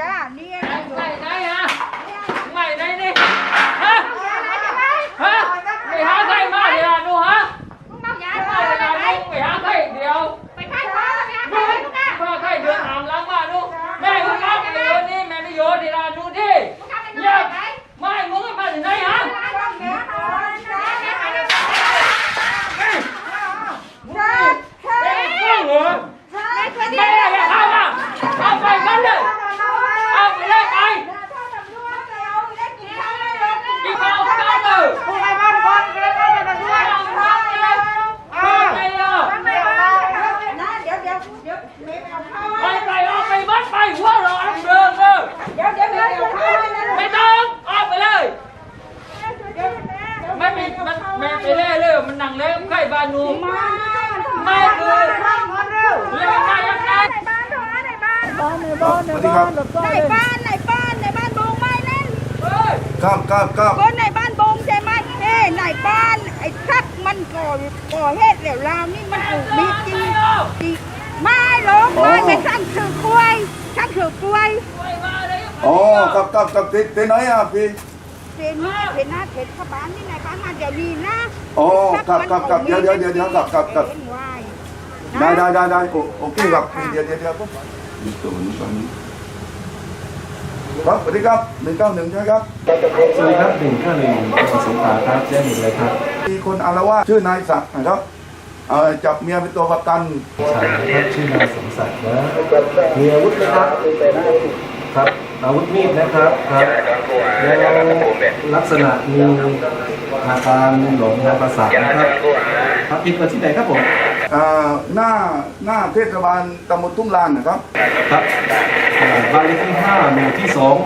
จ้านี่ ไหนไหนฮะไหนไหนนี่ฮะฮะไปหาใครมาเดี๋ยวนูฮะมาเดี๋ยวนูไปหาใครเดี๋ยวนูมาใครเดินหามหลังมานูแม่คุณครับเดี๋ยวนี้แม่ไม่โยนที่ร้านนูที่เงียบไม่มึงมาถึงไหนฮะเอ้ยเรื่องเหรอแม่อย่าเข้ามาเอาไปกันเลยเอาไปเลยไปกินข้าวกันเลยเอาไปเลย เดี๋ยวเดี๋ยวเดี๋ยวเมย์เอาข้าว ไปไปออกไปวัดไปหัวเราอันเดิมเลย เดี๋ยวเดี๋ยวเดี๋ยวเอาข้าวให้นะ ไม่ต้องออกไปเลยไม่มีมันแม่ไปเล่เลยมันนั่งเล่ใกล้บ้านหนู มา ไม่คือ ข้าวมาเร็ว เล่นมายังไง บ้านในบ้านในบ้านในบ้านในบ้านในบ้านบงไม่เล่นเฮ้ยครับครับครับคนในบ้านบงใช่ไหมเอ้ในบ้านไอ้ทักมันก่อก่อเหตุแล้วราวนี่มันถูกมีจริงจริงไม่หรอกไม่ไม่ช่างถือกล้วยช่างถือกล้วยอ๋อครับครับครับที่ที่ไหนอะพี่เห็นหน้าเห็นหน้าเห็นข้าบ้านนี่ในบ้านมาเดี๋ยวนี้นะอ๋อครับครับครับเดี๋ยวเดี๋ยวเดี๋ยวเดี๋ยวครับครับครับเห็นไว้ได้ได้ได้ได้โอโอเคครับเดี๋ยวเดี๋ยวเดี๋ยวผมนี่ตัวนี้ตัวนี้ ครับสวัสดีครับหนึ่งเก้าหนึ่งใช่ไหมครับสวัสดีครับหนึ่งข้าหนึ่งสงขลาครับแจ้งหนึ่งเลยครับ มีคนอารวาสชื่อนายศักดิ์นะครับเอ่อจับเมียเป็นตัวประกันชายนะครับชื่อนายสมศักดิ์นะมีอาวุธไหมครับ ครับ อาวุธมีดนะครับครับแล้วลักษณะมีอาการหลงทางประสาทนะครับ ครับผิดมาที่ไหนครับผมเอ่อหน้าหน้าเทศบาลตำบลทุ่งลานนะครับครับอ่าบ้านเลขที่ห้าหมู่ที่สอง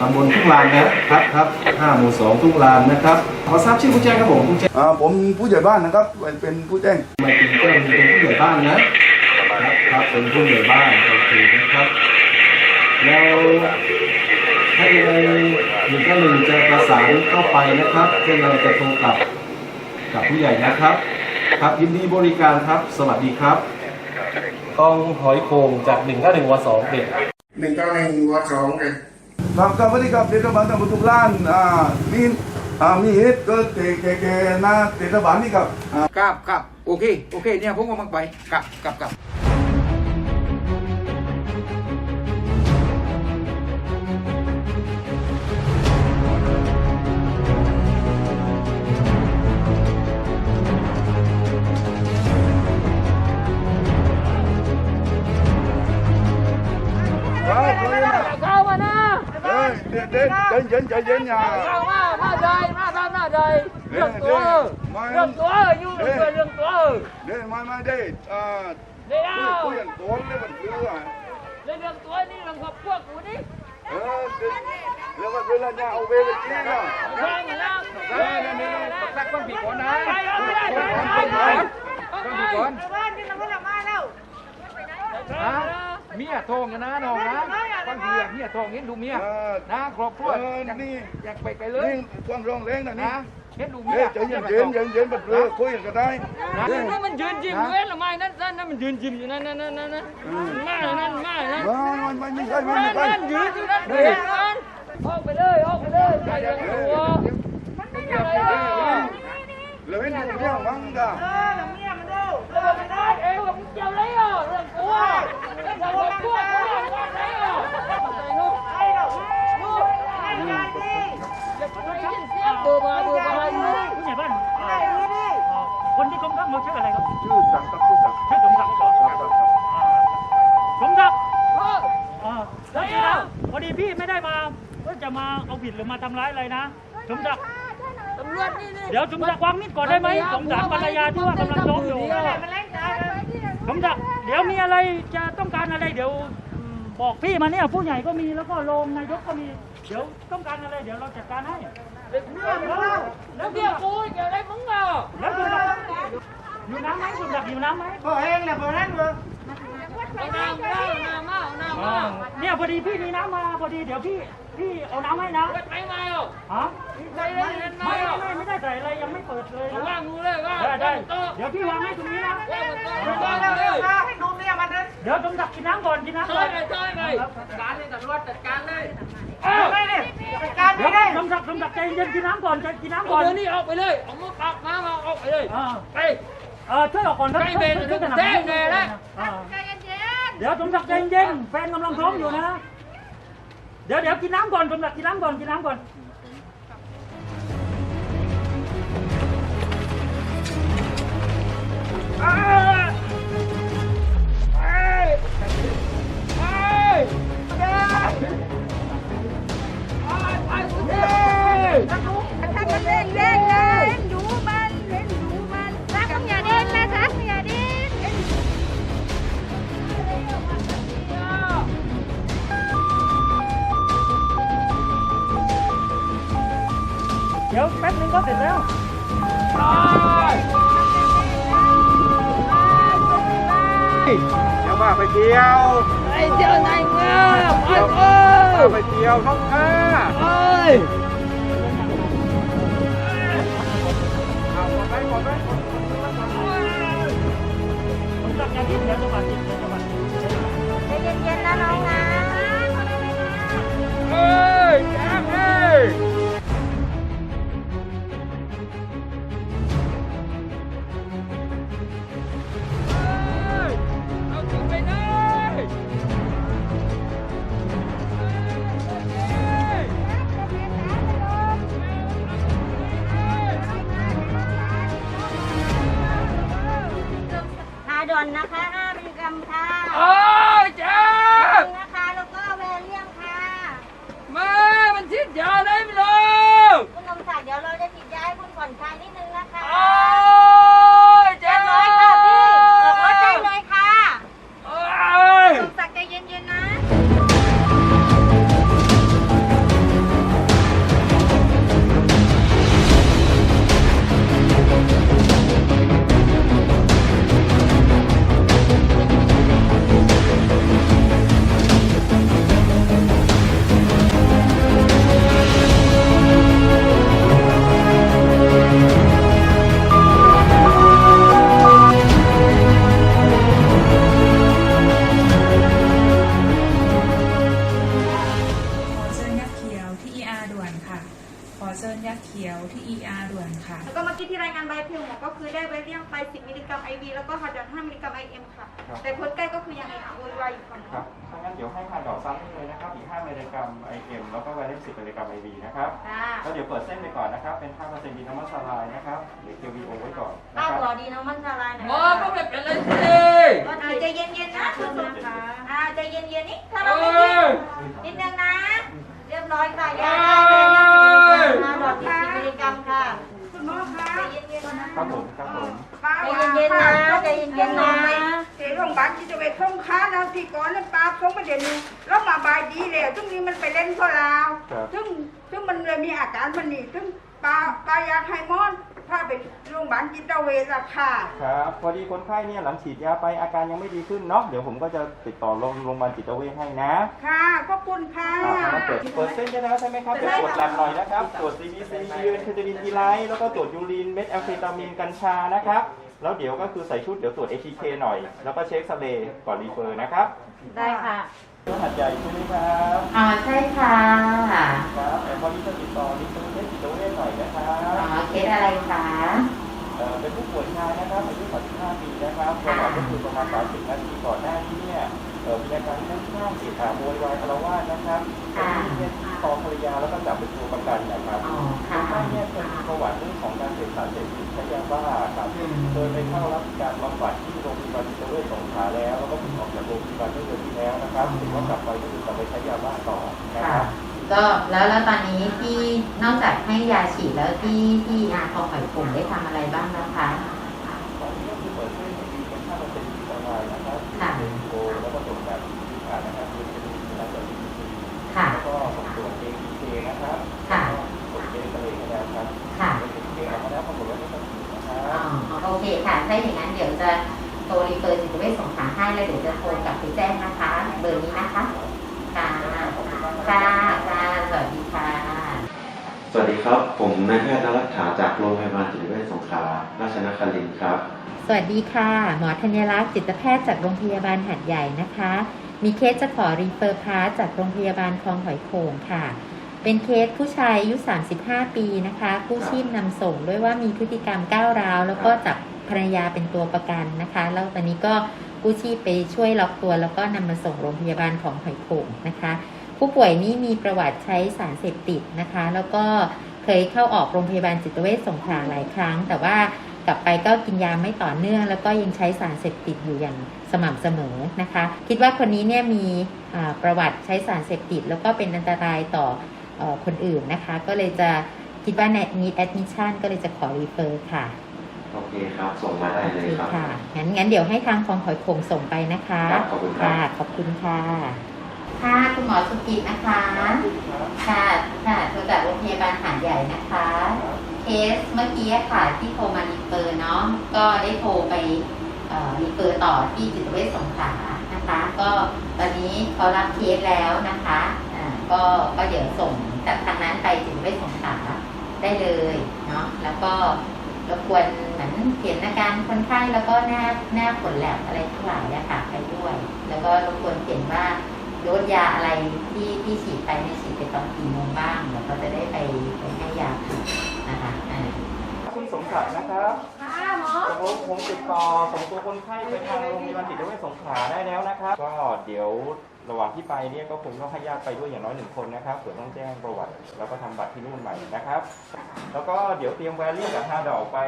ตำบลทุ่งลานนะครับครับห้าหมู่สองทุ่งลานนะครับขอทราบชื่อผู้แจ้งครับผมผู้แจ้งอ่าผมผู้ใหญ่บ้านนะครับเป็นเป็นผู้แจ้งมาเป็นเจ้าหน้าที่เป็นผู้ใหญ่บ้านนะครับครับเป็นผู้ใหญ่บ้านโอเคนะครับแล้วถ้ายังไงหนึ่งก็หนึ่งจะประสานเข้าไปนะครับเพื่อเราจะโทรกลับกับผู้ใหญ่นะครับ ครับยินดีบริการครับ สวัสดีครับ ต้องหอยโขงจากหนึ่งก็หนึ่งวสองเด็ดหนึ่งเก้าหนึ่งวัดสองเลยครับครับสวัสดีครับเทศบาลตำบลทุ่งลานอ่ามีอ่ามีเหตุเกิดแก่แก่แก่หน้าเทศบาลนี่ครับอ่าครับครับโอเค โอเค เนี่ยผมกำลังไปครับครับครับครับ เย็นใจเย็นอย่าเข้ามามาใจมาทำหน้าใจเรื่องตัวเรื่องตัวอยู่เรื่องเรื่องตัวเด็ดมามาเด็ดอ่าเดี๋ยวคุยกันตัวเลยมันเรือเรื่องตัวนี่เรื่องครอบครัวกกูนี่เออแล้วก็เวลาเนี่ยเอาเวลาจีนอะใช่ไหมล่ะเฮ้ยนี่นี่ตักต้องผิดก่อนนะไปเอาไม่ได้ไปไปไปต้องผิดก่อนฮะ เมียทองกันนะน้องนะบางทีอะเมียทองเห็นดูเมียเออนะครอบครัวเอออยากนี่ อยากไปไกลเลยนี่ความร้องแรงนะนี่นะเห็นดูเมีเฮ้ยยใจเย็นเย็นเย็นเย็นมันเรือคุยกันก็ได้นั่นมันยืนจิ้มเว้นหรือไม่นั่นนั่นมันยืนจิ้มอยู่นั่นนั่นนั่นนั่นมานั่นมานั่นมันมันไม่ใช่ไม่นั่นใช่นั่นยืนอยู่นั่นเดี๋ยวนั่นออกไปเลยออกไปเลยใครเรื่องตัวมันไม่ได้เลยแล้วเห็นดูเนี่ยมั้งกะเออไม่ได้ เอวกับเจ้าเลยอะเรื่องตัวเรื่องตัวตัวตัวอะไรอะไอ้ลูกลูกอย่าไปยินเสียงเบื่อเบื่อเบื่ออะไรผู้ใหญ่บ้านอ่าคนที่คมข้างเราชื่ออะไรครับ ชื่อจักรครับชื่อจักรชื่อสมศักดิ์อ่าสมศักดิ์เอออ่าใช่อะพอดีพี่ไม่ได้มาว่าจะมาเอาผิดหรือมาทำร้ายอะไรนะสมศักดิ์ตำรวจนี่เดี๋ยวสมศักวางมีดก่อนได้ไหมสงสารภรรยาที่ว่ากำลังร้องอยู่ สมศักดิ์เดี๋ยวมีอะไรจะต้องการอะไรเดี๋ยวอืมบอกพี่มาเนี่ยผู้ใหญ่ก็มีแล้วก็รองนายกก็มี เดี๋ยวต้องการอะไรเดี๋ยวเราจัดการให้เด็กเนี่ยแล้วเบี้ยกูเกี่ยวอะไรมึงอะแล้วสมศักดิ์อยู่น้ำไหมสมศักดิ์อยู่น้ำไหมก็เองแหละพอนั้นเลยเอาน้ำเอาน้ำมาเอาน้ำมา เนี่ย พอ ดีพี่มีน้ำมาพอดีเดี๋ยวพี่พี่เอาน้ำให้นะไปไหมอะฮะไปเล่นเล่นไหมไม่อะไม่ไม่ได้ใส่อะไรยังไม่เปิดเลยผมนะว่างูเลยว่าได้ได้โต๊ะเดี๋ยวพี่วางให้ตรงนี้นะ ว่ามันโต๊ะมันโต๊ะเลยเดี๋ยวสมศักดิ์กินน้ำก่อนกินน้ำช่ก่วอยนไปช่วยไปการนี่ตำรวจจัดการเลยเอ้าเดี๋ยวสมศักดิ์สมศักดิ์ใจเย็นกินน้ำก่อนใจกินน้ำเอาก่อนเดี๋ยวนี้ออกไปเลยเอามือปักมามาออกไปเลยอ่าไป เออช่วยออกก่อนครับใจเย็นช่วยสนับสใจนุนเย็นนะ อ่า เดี๋ยวสมศักดิ์ใจเย็นแฟนกำลังท้องอยู่นะ เดี๋ยวเดี๋ยวกินน้ำก่อนสมศักดิ์กินน้ำก่อนกินน้ำก่อนถ้ามันเเดี๋ยวแป๊บนึงก็เสร็จแล้วเดี๋ยวว่าไปเที่ยวไอ้เจ้าไห กล้ก็คือยังเอะอะโวยวายอยู่ค่ะครับถ้างั้นเดี๋ยวให้ทานดอกซ้ำนี่เลยนะครับ อีก5มิลลิกรัม IM แล้วก็ไวเลน10มิลลิกรัม IV นะครับค่ะก็เดี๋ยวเปิดเส้นไปก่อนนะครับ เป็น5เปอร์เซ็นต์ดีน้ำมันสลายนะครับเดี๋ยวเคียววีโอไว้ก่อนนะอ้าวครับรอดีน้องมันละลายหน่อยหมอก็ไม่เป็นไรสิก็ใจเย็นๆนะคุณนะคะ อ่าใจเย็นๆนี่ถ้าเอเราไม่ดิ้อนนิดนึงนะ เรียบร้อยค่ะยาได้เลยนะหลอด10มิลลิกรัมค่ะคุณหมอคะใจเย็นๆนะครับผม ครับผม ใจเย็นๆนะใจเย็นๆนะ เดี๋ยวโรงพยาบาลจิตเวชสงขลานะที่ก่อนนั้นปาส่งมาเดี๋ยวนี้แล้วมาบายดีแล้วซึ่งนี้มันไปเล่นพอลาวครับ ซึ่งซึ่งมันเลยมีอาการมันนี่ซึ่งปาปายาไฮมอนพาไปโรงพยาบาลจิตเวชอะค่ะ ครับพอดีคนไข้เนี่ยหลังฉีดยาไปอาการยังไม่ดีขึ้นเนาะเดี๋ยวผมก็จะติดต่อโรงโรงพยาบาลจิตเวชให้นะค่ะขอบคุณค่ะ อ่ามาเปิดเปิดเส้นได้แล้วใช่ไหมครับเดี๋ยวตรวจแลบหน่อยนะครับตรวจ CBC ยูนเคทาดินทีไลท์แล้วก็ตรวจยูรินเม็ดแอมเฟตามีนกัญชานะครับ แล้วเดี๋ยวก็คือใส่ชุดเดี๋ยวตรวจ ATK หน่อย แล้วก็เช็คสเลย์ก่อนรีเฟอร์นะครับได้ค่ะรหัสใหญ่ใช่ไหมครับอ๋อใช่ค่ะครับแต่พอดีจะติดต่อนิติเวชจิตเวชหน่อยนะครับอ๋อเคสอะไรคะเอ่อเป็นผู้ป่วยชายนะครับอายุ35ปีนะครับประวัติก็คือประมาณ30นาทีก่อนหน้านี้เนี่ยเอ่อ มีอาการคลุ้มคลั่งเสียขาโวยวายอารวาสนะครับเป็นที่ที่คอภรรยาแล้วก็จับเป็นตัวประกันนะครับอ๋อคค่ะนไข้เนี่ยเคยมีประวัติเรื่องของการเสพสารเสพติดใช้ยาบ้าครับอืมโดยไปเข้ารับการบำบัดที่โรงพยาบาลจิตเวชสงขลาแล้วแล้วก็เพิ่งออกจากโรงพยาบาลเมื่อเดือนที่แล้วนะครับถึงว่ากลับไปก็คือกลับไปใช้ยาบ้าต่อนะคค่ะรับก็แล้วแล้วตอนนี้ที่นอกจากให้ยาฉีดแล้วที่ที่อาคองหอยปุ่มได้ทำอะไรบ้างนะคะตอนนี้ก็คือเปิดเส้นที่เป็นค่าเปอร์เซ็นต์ที่ออนไลน์นะครับ โอเคค่ะ ถ้าอย่างนั้นเดี๋ยวจะโทรรีเฟอร์จิตเวชสงขาให้แล้วเดี๋ยวจะโทรกลับไปแจ้งนะคะ เบอร์นี้นะคะค่ะค่ะค่ะสวัสดีค่ะ สวัสดีครับ ผมนายแพทย์นรัตถาจากโรงพยาบาลจิตเวชสงขลาราชนครินทร์ครับ สวัสดีค่ะ หมอธัญรักษ์จิตแพทย์จากโรงพยาบาลหัดใหญ่นะคะ มีเคสจะขอรีเฟอร์พาจากโรงพยาบาลคลองหอยโขงค่ะ เป็นเคสผู้ชายอายุ 35 ปีนะคะกู้ชีพนำส่งด้วยว่ามีพฤติกรรมก้าวร้าว แล้วก็จับภรรยาเป็นตัวประกันนะคะ แล้วตอนนี้ก็กู้ชีพไปช่วยล็อกตัว แล้วก็นำมาส่งโรงพยาบาลของหอยโขงนะคะ ผู้ป่วยนี้มีประวัติใช้สารเสพติดนะคะ แล้วก็เคยเข้าออกโรงพยาบาลจิตเวชสงขลาหลายครั้ง แต่ว่ากลับไปก็กินยาไม่ต่อเนื่อง แล้วก็ยังใช้สารเสพติดอยู่อย่างสม่ำเสมอนะคะ คิดว่าคนนี้เนี่ยมีประวัติใช้สารเสพติด แล้วก็เป็นอันตรายต่อ คนอื่นนะคะ ก็เลยจะคิดว่าใน need admission ก็เลยจะขอ refer ค่ะโอเคครับ ส่งมาได้โอเลยเคครับค่ะงั้นงั้นเดี๋ยวให้ทางคลองหอยโขงส่งไปนะคะครับขอบคุณครับค่ะขอบคุณค่ะค่ะคุณหมอสุกิตนะคะค่ะค่ะโทรจากโรงพยาบาลหาดใหญ่นะคะเคสเมื่อกี้ค่ะที่โทรมารีเฟอร์เนาะก็ได้โทรไปเอ่อรีเฟอร์ต่อที่จิตเวชสงขลานะคะ ก็ตอนนี้เขารับเคสแล้วนะคะอ่า ก็ก็เดี๋ยวส่งจากทางนั้นไปจิตเวชสงขลาได้เลยเนาะแล้วก็รบกวนเหมือนเขียนอาการคนไข้แล้วก็แนบแนบผลแลบอะไรทั้งหลายอะค่ะไปด้วย แล้วก็รบกวนเขียนว่าโดสยาอะไรที่ที่ฉีดไปในยฉีดไปตอนกี่โมงบ้างแล้วก็จะได้ไปไปให้ยาถูกนะคะอ่าคุณสมศักดิ์นะครับค่ะหมอผมผมติดต่อส่งตัวคนไข้ไปทางโรงพยาบาลจิตเวชสงขลาได้แล้วนะครับ ก็เดี๋ยว ระหว่างที่ไปเนี่ยก็คงต้องให้ญาติไปด้วยอย่างน้อยหนึ่งคนนะครับเผื่อต้องแจ้งประวัติ แล้วก็ทำบัตรที่นู่นใหม่นะครับ แล้วก็เดี๋ยวเตรียมแวรี่กับฮาดอกไป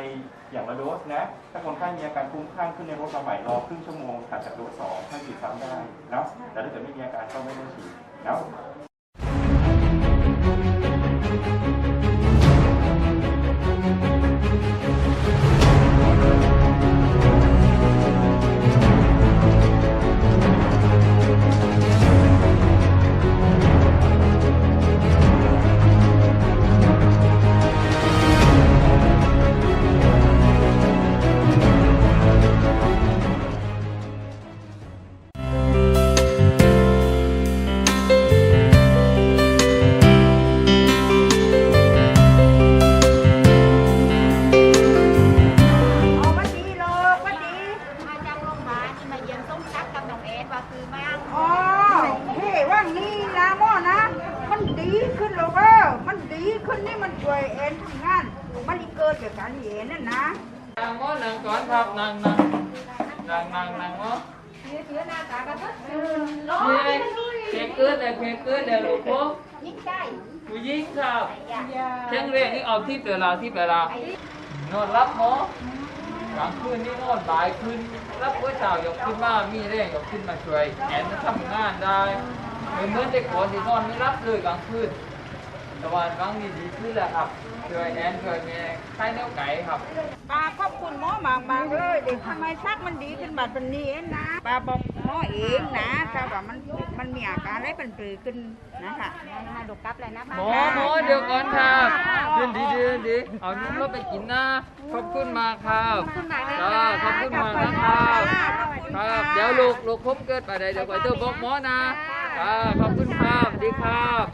อย่างละโดสนะ ถ้าคนไข้มีอาการคลุ้มคลั่งขึ้นในรถมาใหม่รอครึ่งชั่วโมงถัดจากโดสสองให้ฉีดซ้ำได้นะแต่ถ้าเกิดไม่มีอาการก็ไม่ต้องฉีดนะ นั่งนั่งเชื้อหน้าตากระทัดนี่เพลงเกิดเลยเพลงเกิดเลยลูกพ่อยิ่งได้ผู้หญิงครับเชียงเรียนนี่เอาที่เวลาที่เวลานอนรับหมอกลางคืนนี่นอนบ่ายคืนรับเมื่อเช้ายกขึ้นมามีแรงยกขึ้นมาช่วยแอนทำงานได้เหมือนแต่ก่อนที่นอนไม่รับเลยกลางคืนแต่ว่าบางนี่ดีขึ้นแล้วครับช่วยแอนช่วยแม่ ใช้แนวไก่ครับ ป้าขอบคุณหมอมากมากๆเลยเด็กทำไมซักมันดีขึ้นบัดเป็นนี้เองนะป้าบอกหมอเองนะถ้าว่ามันมันมีอาการอะไรเป็นปรือขึ้นนะคะมาดูกลับเลยนะหมอหมอเดี๋ยวก่อนครับเดินดีเดินดีเอานุ่มรถไปกินนะ ขอบคุณมากครับขอบคุณมากนะขอบคุณมากนะครับครับ เดี๋ยวลูกลูกผมเกิดไปไหนเดี๋ยวไปเจอบอกหมอนะอ่าขอบคุณครับดีครับ